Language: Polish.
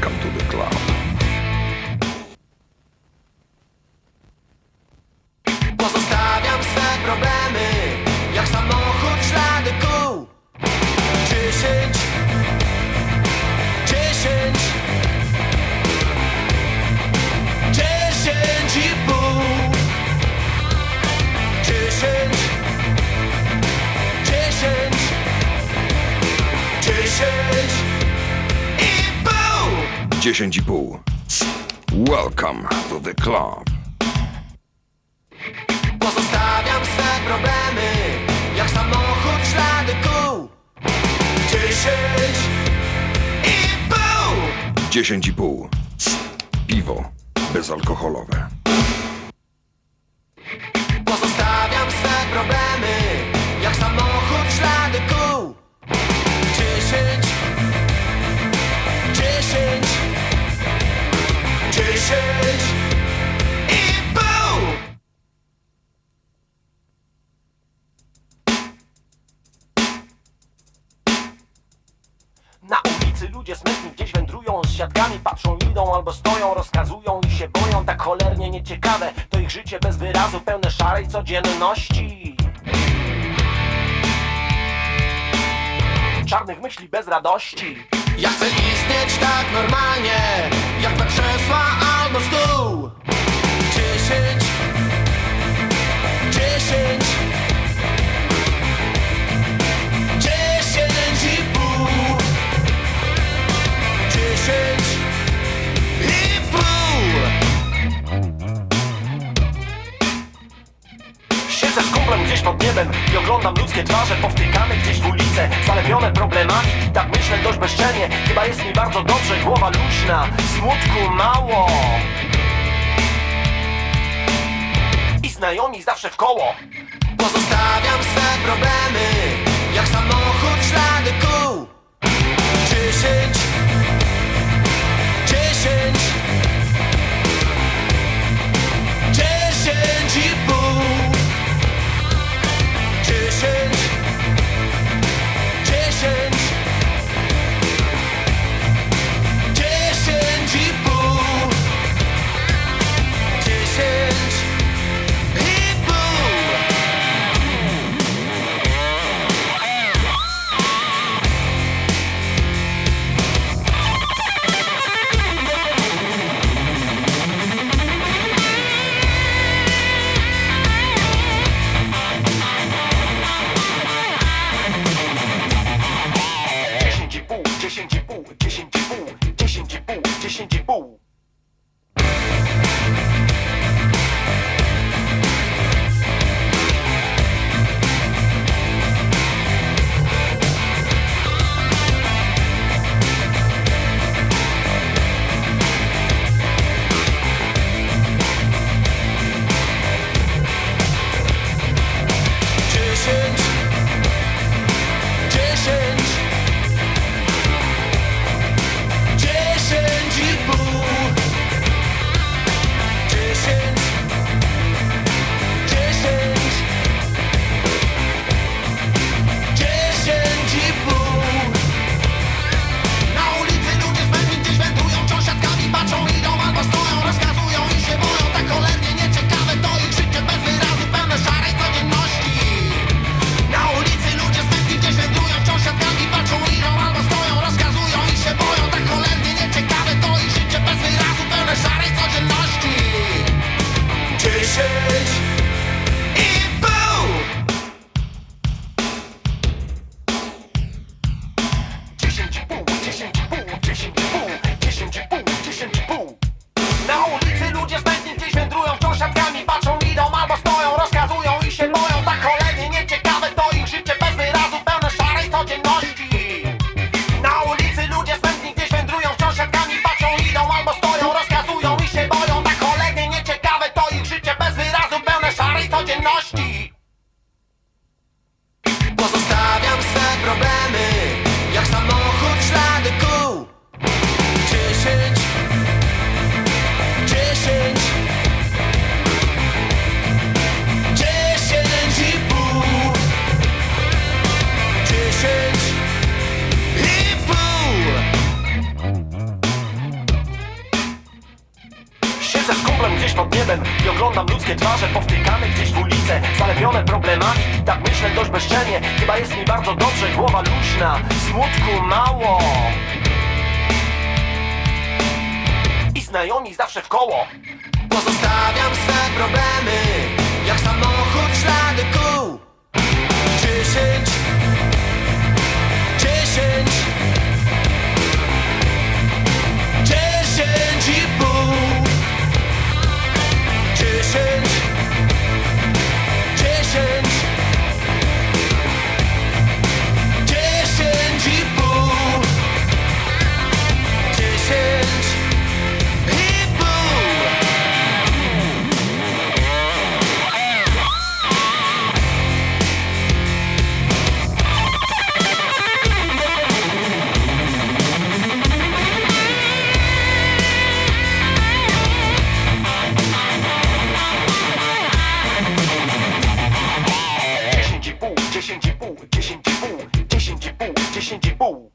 to the. Pozostawiam swe problemy Jak samochód ślady kół. Dziesięć Dziesięć Dziesięć i pół. Dziesięć Dziesięć Dziesięć 10,5. Welcome to the club. Pozostawiam swe problemy Jak samochód ślady kół Dziesięć i pół 10,5. Piwo bezalkoholowe. Na ulicy ludzie smutni gdzieś wędrują Z siatkami patrzą, idą albo stoją Rozkazują i się boją, tak cholernie nieciekawe To ich życie bez wyrazu, pełne szarej codzienności. Czarnych myśli bez radości. Ja chcę istnieć tak normalnie Jak na krzesła albo stół. Dziesięć Dziesięć Problemami tak myślę dość bezczelnie Chyba jest mi bardzo dobrze, głowa luźna Smutku mało. I znajomi zawsze w koło. Pozostawiam swe problemy Jak samochód i pół, dziesięć i pół, dziesięć i pół, dziesięć i pół, dziesięć i pół Dziesięć bezczelnie. Chyba jest mi bardzo dobrze, głowa luźna, smutku mało. I znajomi zawsze w koło. Pozostawiam swe problemy 进行，一步，进行，一步，进行，一步，进行，一步。